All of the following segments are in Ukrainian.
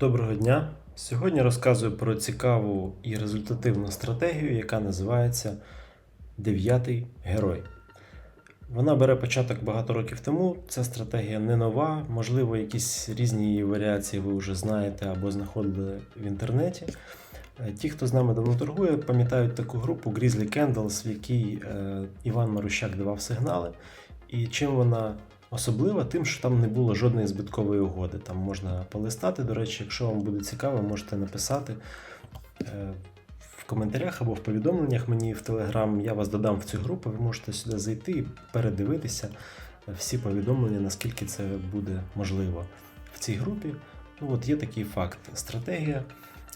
Доброго дня! Сьогодні розказую про цікаву і результативну стратегію, яка називається Дев'ятий герой. Вона бере початок багато років тому. Ця стратегія не нова, можливо, якісь різні її варіації ви вже знаєте або знаходили в інтернеті. Е, Ті, хто з нами давно торгує, пам'ятають таку групу Grizzly Candles, в якій е, Іван Марущак давав сигнали. І чим вона особлива, тим, що там не було жодної збиткової угоди. Там можна полистати. До речі, якщо вам буде цікаво, можете написати е, в коментарях або в повідомленнях мені в Телеграм. Я вас додам в цю групу. Ви можете сюди зайти і передивитися всі повідомлення, наскільки це буде можливо в цій групі. Ну от є такий факт. Стратегія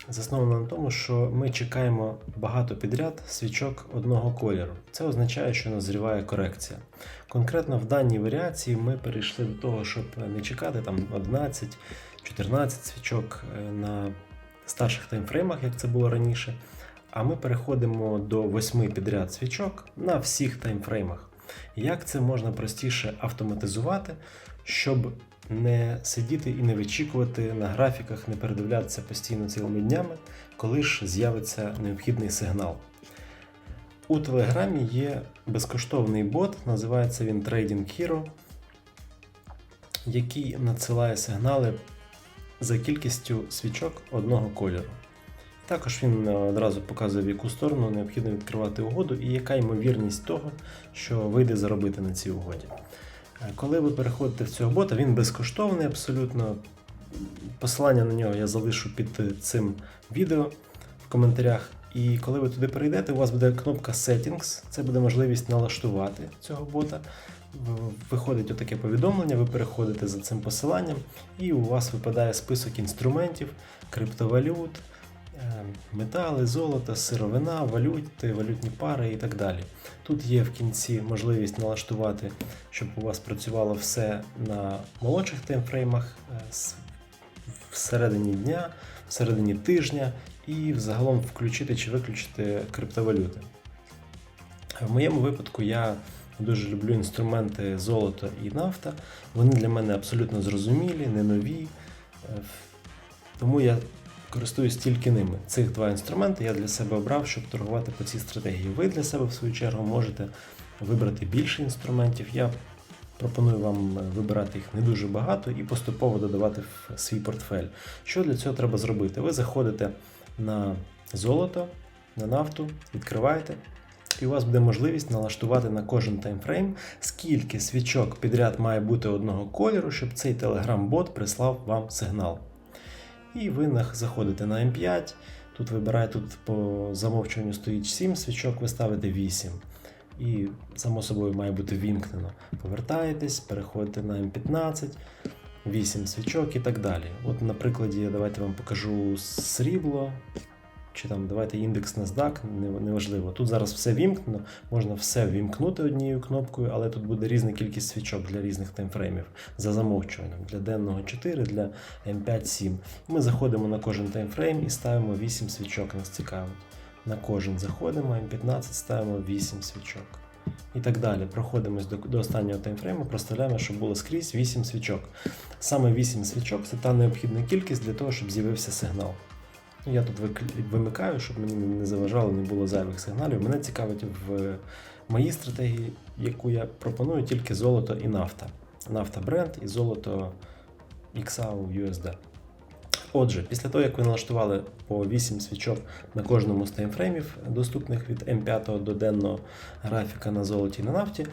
заснована на тому, що ми чекаємо багато підряд свічок одного кольору. Це означає, що назріває корекція. Конкретно в даній варіації ми перейшли до того, щоб не чекати там 11-14 свічок е, на старших таймфреймах, як це було раніше. А ми переходимо до 8 підряд свічок на всіх таймфреймах. Як це можна простіше автоматизувати, щоб не сидіти і не вичікувати на графіках, не передивлятися постійно цілими днями, коли ж з'явиться необхідний сигнал. У Телеграмі є безкоштовний бот, називається він Trading Hero, який надсилає сигнали за кількістю свічок одного кольору. Також він е, одразу показує, в яку сторону необхідно відкривати угоду і яка ймовірність того, що вийде заробити на цій угоді. Коли ви переходите в цього бота, він безкоштовний абсолютно. Посилання на нього я залишу під цим відео в коментарях. І коли ви туди перейдете, у вас буде кнопка Settings, це буде можливість налаштувати цього бота. Виходить отаке повідомлення, ви переходите за цим посиланням, і у вас випадає список інструментів, криптовалют, метали, золото, сировина, валюти, валютні пари і так далі. Тут є в кінці можливість налаштувати, щоб у вас працювало все на молодших таймфреймах, е, всередині дня, всередині тижня і взагалом включити чи виключити криптовалюти. В моєму випадку я дуже люблю інструменти золото і нафта. Вони для мене абсолютно зрозумілі, не нові. Е, Тому я користуюсь тільки ними. Цих два інструменти я для себе обрав, щоб торгувати по цій стратегії. Ви для себе, в свою чергу, можете вибрати більше інструментів. Я пропоную вам е, вибирати їх не дуже багато і поступово додавати в свій портфель. Що для цього треба зробити? Ви заходите на золото, на нафту, відкриваєте. І у вас буде можливість налаштувати на кожен таймфрейм, скільки свічок підряд має бути одного кольору, щоб цей Telegram-бот прислав вам сигнал. І ви заходите на М5. Тут вибираєте, тут по замовчуванню стоїть 7 свічок, ви ставите 8. І, само собою, має бути вімкнено. Повертаєтесь, переходите на М15, 8 свічок і так далі. От на прикладі, давайте вам покажу срібло. Чи там давайте індекс NASDAQ, неважливо. Тут зараз все вімкнено, можна все вімкнути однією кнопкою, але тут буде різна кількість свічок для різних таймфреймів за замовчуванням. Для денного 4, для М5 7. Ми заходимо на кожен таймфрейм і ставимо 8 свічок, нас цікавить. На кожен заходимо, М15 ставимо 8 свічок. І так далі. Проходимось до, до останнього таймфрейму, проставляємо, щоб було скрізь 8 свічок. Саме 8 свічок це та необхідна кількість для того, щоб з'явився сигнал. Я тут вимикаю, щоб мені не заважало, не було зайвих сигналів. Мене цікавить в моїй стратегії, яку я пропоную, тільки золото і нафта. Нафта бренд і золото XAU USD. Отже, після того, як ви налаштували по 8 свічок на кожному з таймфреймів, доступних від М5 до денного графіка на золоті і на нафті,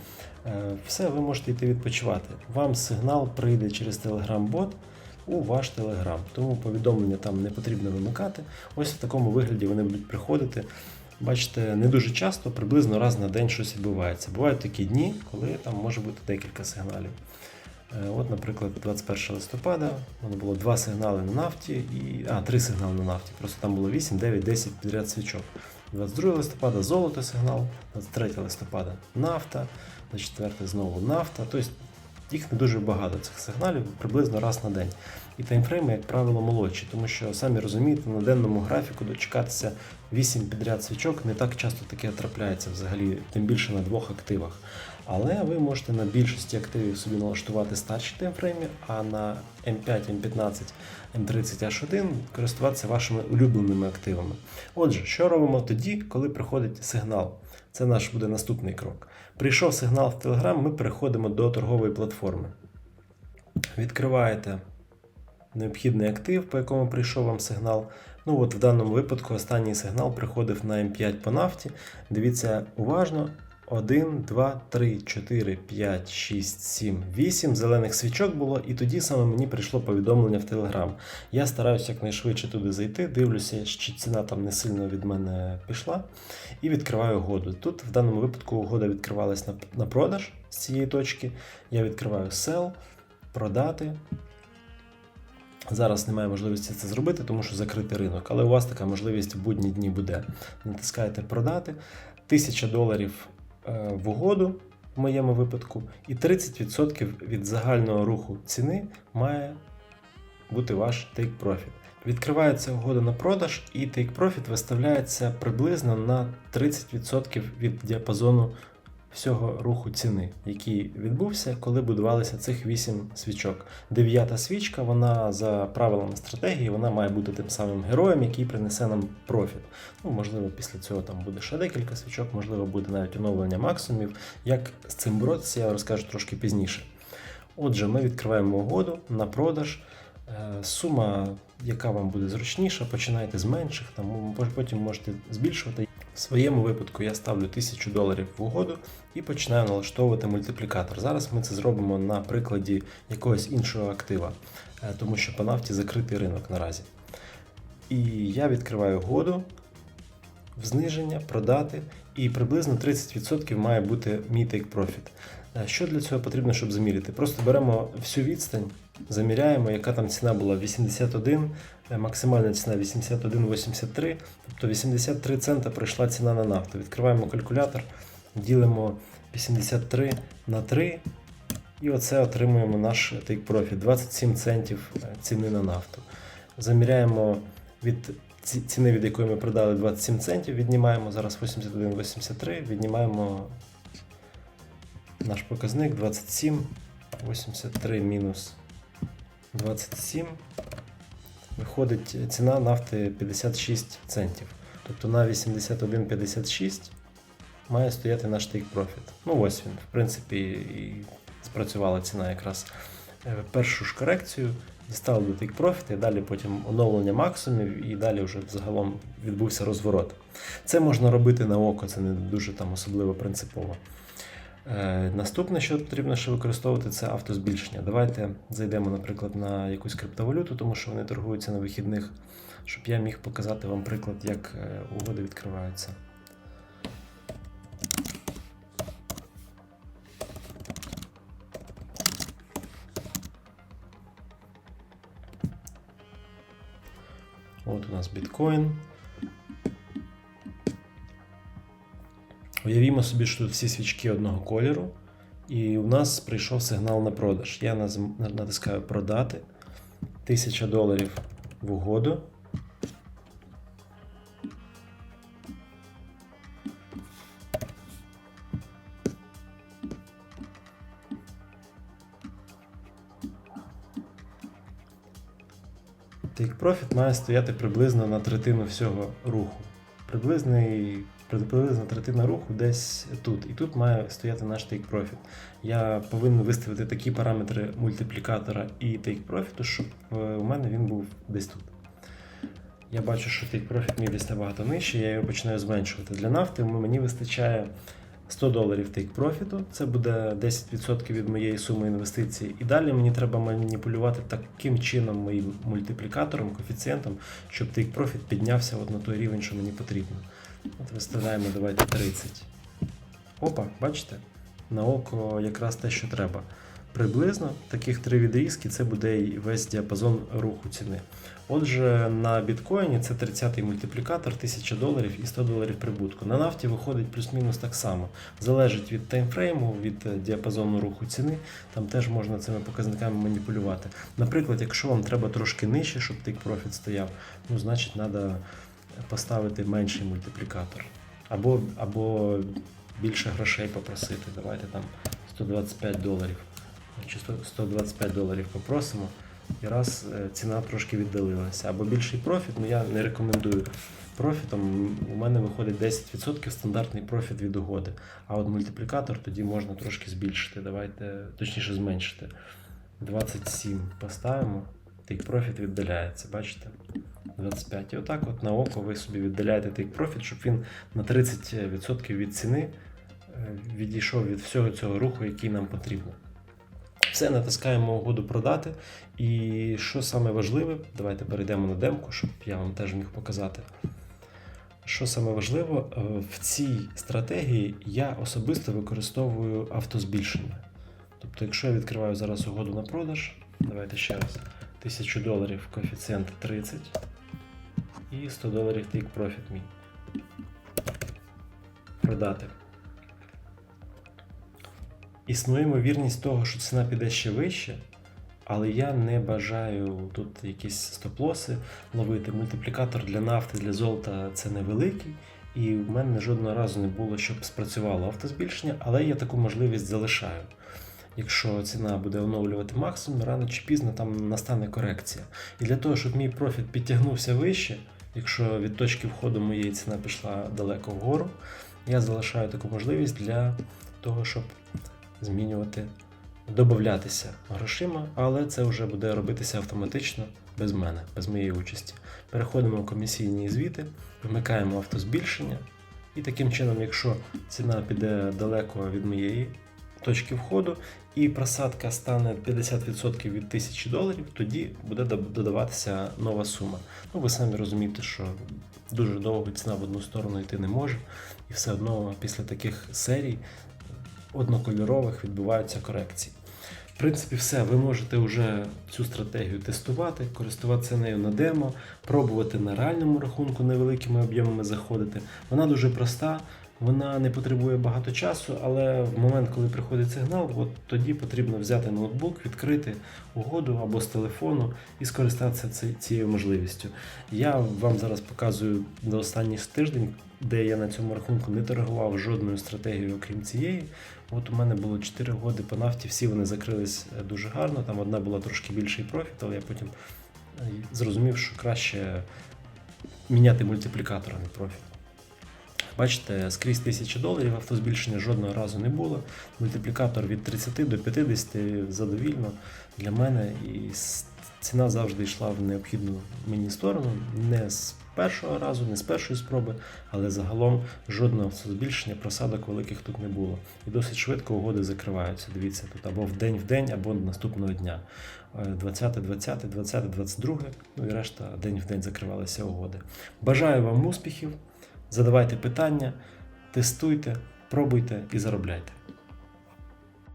е, все, ви можете йти відпочивати. Вам сигнал прийде через Telegram-бот у ваш Telegram. Тому повідомлення там не потрібно вимикати. Ось в такому вигляді вони будуть приходити. Бачите, не дуже часто, приблизно раз на день щось відбувається. Бувають такі дні, коли там може бути декілька сигналів. Е, От, наприклад, 21 листопада воно було два сигнали на нафті, і, а, три сигнали на нафті. Просто там було 8, 9, 10 підряд свічок. 22 листопада золото сигнал, 23 листопада нафта, 24 знову нафта. Тобто їх не дуже багато цих сигналів, приблизно раз на день. І таймфрейми, як правило, молодші, тому що самі розумієте, на денному графіку дочекатися 8 підряд свічок не так часто таке трапляється взагалі, тим більше на двох активах. Але ви можете на більшості активів собі налаштувати старші таймфрейми, а на М5, М15, М30 H1 користуватися вашими улюбленими активами. Отже, що робимо тоді, коли приходить сигнал? Це наш буде наступний крок. Прийшов сигнал в Telegram, ми переходимо до торгової платформи. Відкриваєте необхідний актив, по якому прийшов вам сигнал. Ну от В даному випадку останній сигнал приходив на М5 по нафті. Дивіться уважно. 1, 2, 3, 4, 5, 6, 7, 8 зелених свічок було, і тоді саме мені прийшло повідомлення в Telegram. Я стараюся якнайшвидше туди зайти, дивлюся, чи ціна там не сильно від мене пішла, і відкриваю угоду. Тут в даному випадку угода відкривалась на, на продаж з цієї точки. Я відкриваю sell, продати. Зараз немає можливості це зробити, тому що закритий ринок, але у вас така можливість в будні дні буде. Натискаєте продати 1000 доларів в угоду в моєму випадку, і 30% від загального руху ціни має бути ваш take profit. Відкривається угода на продаж, і take profit виставляється приблизно на 30% від діапазону всього руху ціни, який відбувся, коли будувалися цих 8 свічок. Дев'ята свічка, вона за правилами стратегії, вона має бути тим самим героєм, який принесе нам профіт. Ну, можливо, після цього там буде ще декілька свічок, можливо, буде навіть оновлення максимумів. Як з цим боротися, я розкажу трошки пізніше. Отже, ми відкриваємо угоду на продаж. Е, Сума, яка вам буде зручніша, починайте з менших, там потім можете збільшувати. В своєму випадку я ставлю 1000 доларів в угоду і починаю налаштовувати мультиплікатор. Зараз ми це зробимо на прикладі якогось іншого актива, е, тому що по нафті закритий ринок наразі. І я відкриваю угоду в зниження, продати, і приблизно 30% має бути мій take profit. Е, Що для цього потрібно, щоб заміряти? Просто беремо всю відстань, заміряємо, яка там ціна була 81, е, максимальна ціна 81,83, тобто 83 цента прийшла ціна на нафту. Відкриваємо калькулятор, ділимо 83 на 3, і оце отримуємо наш take profit 27 центів е, ціни на нафту. Заміряємо від ціни, від якої ми продали 27 центів, віднімаємо зараз 81,83, віднімаємо наш показник 27, 83 мінус 27. Виходить ціна нафти 56 центів. Тобто на 81,56 має стояти наш take profit. Ну ось він, в принципі, і спрацювала ціна якраз е, першу ж корекцію. Дістали до take profit, і далі потім оновлення максимумів, і далі вже взагалом відбувся розворот. Це можна робити на око, це не дуже там особливо принципово. Е, Наступне, що потрібно ще використовувати, це автозбільшення. Давайте зайдемо, наприклад, на якусь криптовалюту, тому що вони торгуються на вихідних, щоб я міг показати вам приклад, як е, угоди відкриваються. От у нас біткоін. Уявімо собі, що тут всі свічки одного кольору, і у нас прийшов сигнал на продаж. Я натискаю продати 1000 доларів в угоду. Take Profit має стояти приблизно на третину всього руху. Приблизний, приблизно третина руху десь тут. І тут має стояти наш Profit. Я повинен виставити такі параметри мультиплікатора і Profit, щоб е, у мене він був десь тут. Я бачу, що Profit мій десь набагато нижче, я його починаю зменшувати. Для нафти мені вистачає 100 доларів take профіту, це буде 10% від моєї суми інвестицій. І далі мені треба маніпулювати таким чином моїм мультиплікатором, коефіцієнтом, щоб profit піднявся от на той рівень, що мені потрібно. От виставляємо, давайте 30. Опа, бачите? На око якраз те, що треба. Приблизно таких три відрізки це буде і весь діапазон руху ціни. Отже, на біткоїні це 30-й мультиплікатор, 1000 доларів і 100 доларів прибутку. На нафті виходить плюс-мінус так само. Залежить від таймфрейму, від е, діапазону руху ціни. Там теж можна цими показниками маніпулювати. Наприклад, якщо вам треба трошки нижче, щоб тик профіт стояв, ну значить треба поставити менший мультиплікатор. Або, або більше грошей попросити. Давайте там 125 доларів. Чи 125 доларів попросимо. І раз е, ціна трошки віддалилася. Або більший профіт, ну я не рекомендую профітом. У мене виходить 10% стандартний профіт від угоди. А от мультиплікатор тоді можна трошки збільшити. Давайте, точніше, зменшити. 27 поставимо. Take профіт віддаляється, бачите? 25. І отак от на око ви собі віддаляєте take профіт, щоб він на 30% від ціни е, відійшов від всього цього руху, який нам потрібно. Все, натискаємо угоду продати. І що саме важливе, давайте перейдемо на демку, щоб я вам теж міг показати. Що саме важливо, е, в цій стратегії я особисто використовую автозбільшення. Тобто, якщо я відкриваю зараз угоду на продаж, давайте ще раз, 1000 доларів коефіцієнт 30 і 100 доларів take profit мій. Продати. Існує ймовірність того, що ціна піде ще вище, але я не бажаю тут якісь стоп-лоси ловити. Мультиплікатор для нафти, для золота це невеликий, і в мене жодного разу не було, щоб спрацювало автозбільшення, але я таку можливість залишаю. Якщо ціна буде оновлювати максимум, рано чи пізно там настане корекція. І для того, щоб мій профіт підтягнувся вище, якщо від точки входу моєї ціна пішла далеко вгору, я залишаю таку можливість для того, щоб змінювати, додатися грошима, але це вже буде робитися автоматично без мене, без моєї участі. Переходимо в комісійні звіти, вмикаємо автозбільшення, і таким чином, якщо ціна піде далеко від моєї точки входу, і просадка стане 50% від 1000 доларів, тоді буде додаватися нова сума. Ну, ви самі розумієте, що дуже довго ціна в одну сторону йти не може, і все одно після таких серій однокольорових відбуваються корекції. В принципі, все, ви можете вже цю стратегію тестувати, користуватися нею на демо, пробувати на реальному рахунку невеликими об'ємами заходити. Вона дуже проста, вона не потребує багато часу, але в момент, коли приходить сигнал, от тоді потрібно взяти ноутбук, відкрити угоду або з телефону і скористатися цією можливістю. Я вам зараз показую до останній тиждень, де я на цьому рахунку не торгував жодною стратегією, окрім цієї. От у мене було 4 угоди по нафті, всі вони закрились е, дуже гарно. Там одна була трошки більший профіт, але я потім е, зрозумів, що краще міняти мультиплікатор, а не профіт. Бачите, скрізь 1000 доларів автозбільшення жодного разу не було. Мультиплікатор від 30 до 50 задовільно для мене. І ціна завжди йшла в необхідну мені сторону. Не з першого разу, не з першої спроби, але загалом жодного автозбільшення, просадок великих тут не було. І досить швидко угоди закриваються. Дивіться, тут або в день в день, або наступного дня. Е, 20, 20, 20, 22, ну і решта день в день закривалися угоди. Бажаю вам успіхів! Задавайте питання, тестуйте, пробуйте і заробляйте.